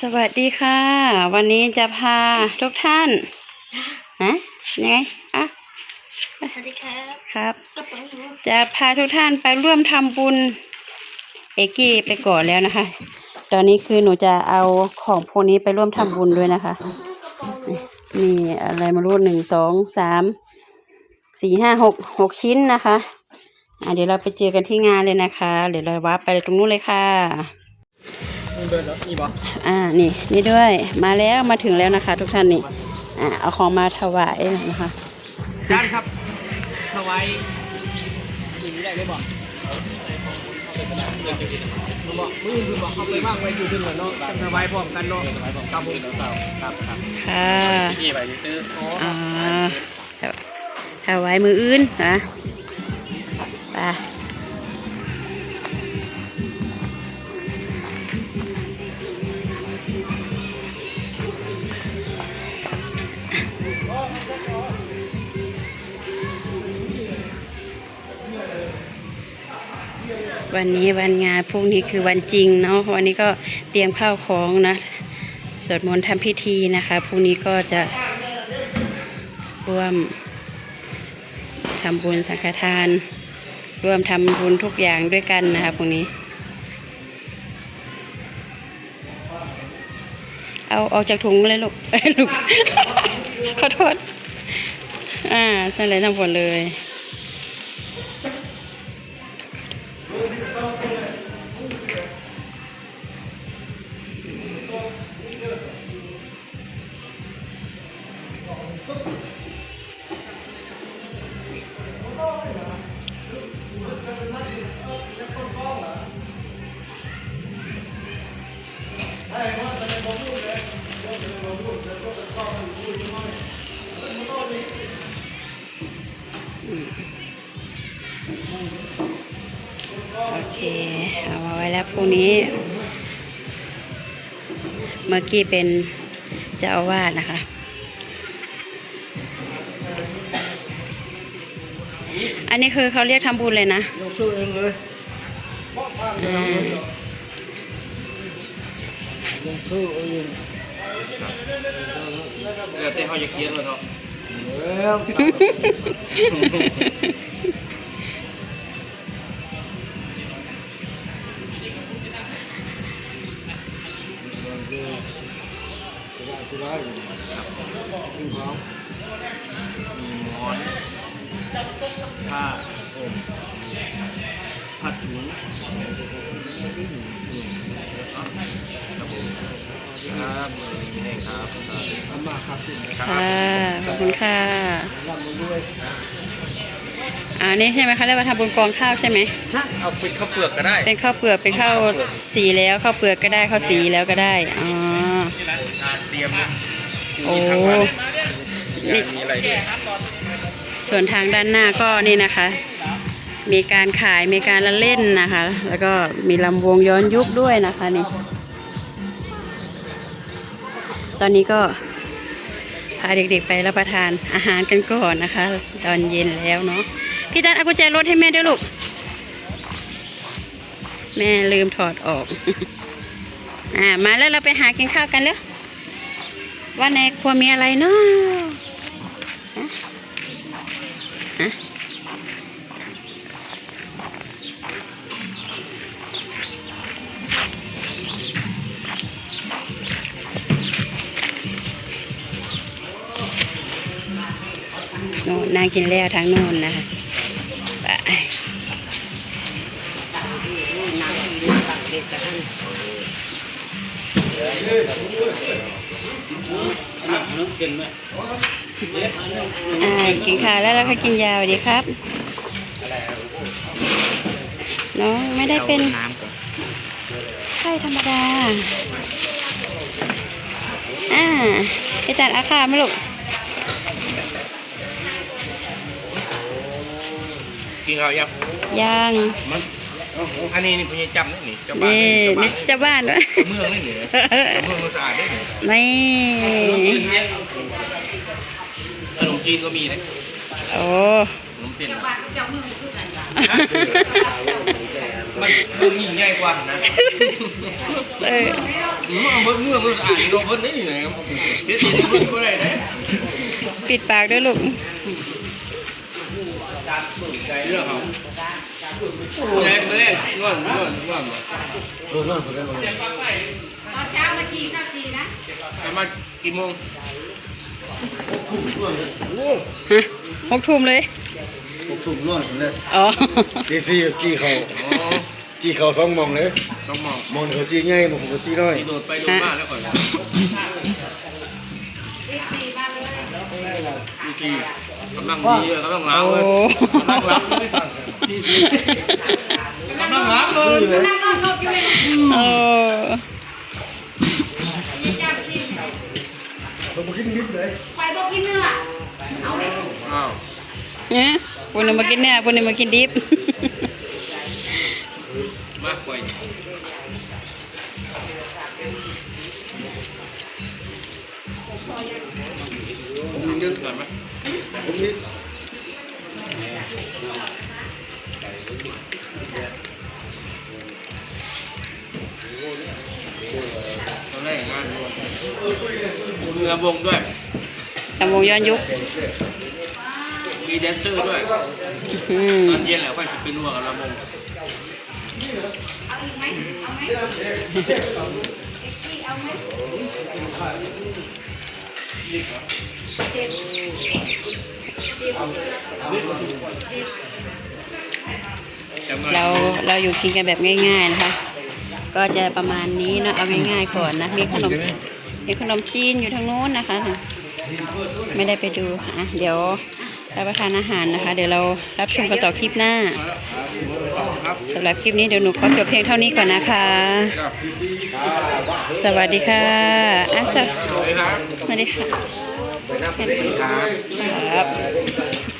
สวัสดีค่ะ วันนี้จะพาทุกท่านฮะยังไงอะสวัสดีครับครับกระเป๋าหนูจะพาทุกท่านไปร่วมทำบุญเอกี้ไปก่อนแล้วนะคะ ตอนนี้คือหนูจะเอาของพวกนี้ไปร่วมทำบุญด้วยนะคะกระเป๋าหนูมีอะไรมารู้หนึ่งสองสามสี่ห้าหกหกชิ้นนะคะอะเดี๋ยวเราไปเจอกันที่งานเลยนะคะ เดี๋ยวเราวับไปตรงนู้นเลยค่ะ นี่เบิร์ดแล้วนี่บออ่า นี่ นี่ด้วย มาแล้ว มาถึงแล้วนะคะ ทุกท่านนี่ อ่า เอาของมาถวายนะคะจานครับถวายอย่างนี้ได้เลยบอกมันบอกมืออื่นบอกเอาไปว่างไว้อยู่ดึงกันเนาะถวายพร้อมกันเนาะครับผมครับครับค่ะพี่ไปซื้ออ๋ออ่าถวายมืออื่นนะไป วันนี้วันงานพรุ่งนี้คือวันจริงเนาะวันนี้ก็เตรียมข้าวของนะสวดมนต์ทำพิธีนะคะพรุ่งนี้ก็จะร่วมทำบุญสังฆทาน ร่วมทำบุญทุกอย่างด้วยกันนะคะพรุ่งนี้ เอาออกจากถุงเลยลูกลูกขอโทษ อ่านั่นเลยทำผลเลย โอเค เอาไว้แล้วพรุ่งนี้ เมื่อกี้เป็นเจ้าอาวาสนะคะ อันนี้คือเขาเรียกทำบุญเลยนะลงชื่อเองเลยอ่าลงชื่อเองเดี๋ยวเต้เขาจะเคียนเลยเนาะแล้วมีหมอน ผ้าห่มผ้าถุงครับผมครับนี่ครับขอบมากครับค่ะขอบคุณค่ะรับมาด้วยอ่านี่ใช่ไหมคะเรียกว่าทำบุญกองข้าวใช่ไหมเอาเป็นข้าวเปลือกก็ได้ เป็นข้าวเปลือกเป็นข้าวสีแล้วข้าวเปลือกก็ได้ข้าวสีแล้วก็ได้อ๋อเตรียมโอ้นี่มีอะไรด้วย ส่วนทางด้านหน้าก็นี่นะคะ มีการขายมีการละเล่นนะคะ แล้วก็มีลำวงย้อนยุคด้วยนะคะนี่ ตอนนี้ก็พาเด็กๆไปรับประทานอาหารกันก่อนนะคะ ตอนเย็นแล้วเนาะพี่ตันเอากุญแจรถให้แม่ด้วยลูก แม่ลืมถอดออก อ่ามาแล้วเราไปหากินข้าวกันเลยว่าในครัวมีอะไรเนาะ น่นนางกินแล้วทางโน่นนะคะไปน้กินไหมอ่ากินข้วแล้วก็กินยาวดีครับ น้องไม่ได้เป็นไข้ธรรมดา อ่าไปจัดอาคาไหมลูก กินข้าวยับยังมันอันนี้นี่คุณยายจำนี่นี่เจ้าบ้านนี่นี่นี่เจ้าบ้านด้วยเมืองนี่นี่เมืองมันสะอาดได้นี่นี่ขนมจีนก็มีนะโอ้ขนมจีนมันมันยิ่งใหญ่กว่านะเอออืมเอาเบิ้งเมื่อมันอ่านโดนเบิ้งได้ยังไงครับเดี๋ยวตีเบิ้งก็ได้นะปิดปากด้วยลูก เรื่องเขาแรงมาแรงนวดนวดนวดเออนั่นผมด้มาตอนเช้ามาจีข้าวจีนะมากี่โมงฮะหกทุ่มเลยผมถูกนอนผมเลยอ๋อตีสี่จี้เขาอ๋อจี้เขาสองมองเลยต้องมองมองเขาจีง่ายมองเขาจี้น้อยโดดไปโดดมาแล้วก่อน ทีทีกำลังดีกำลังล้างโอ้เลยกำลังล้างเลยทีทีกำลังล้างเลยนั่งรอรถอยู่เลยโอ้มีจานซิมผมกินนิดเลยไปบอกกินเนื้อเอาไปอ้าวเนี่ยคนหนึงมากินเนี่ยคนหนึงมากินดิบมากกว่า ผมนิดก่อนไหมผมนิดตอนแรกงานมีระบงด้วยตำวงย้อนยุค มีแดนเซอร์ด้วยตอนเย็นแหละค่อยจะไปนัวกับระบงเอาอีกไหมเอาไหมเอาไหม เราเราอยู่กินกันแบบง่ายๆนะคะ ก็จะประมาณนี้เนาะเอาง่ายๆก่อนนะ มีขนมมีขนมจีนอยู่ทางนู้นนะคะ ไม่ได้ไปดูอะเดี๋ยว รับประทานอาหารนะคะ เดี๋ยวเรารับชมกันต่อคลิปหน้าครับสำหรับคลิปนี้เดี๋ยวหนูขอจบเพียงเท่านี้ก่อนนะคะ สวัสดีค่ะอะสวสวัสดีครับสวัสดีค่ะสวัสดีครับครับ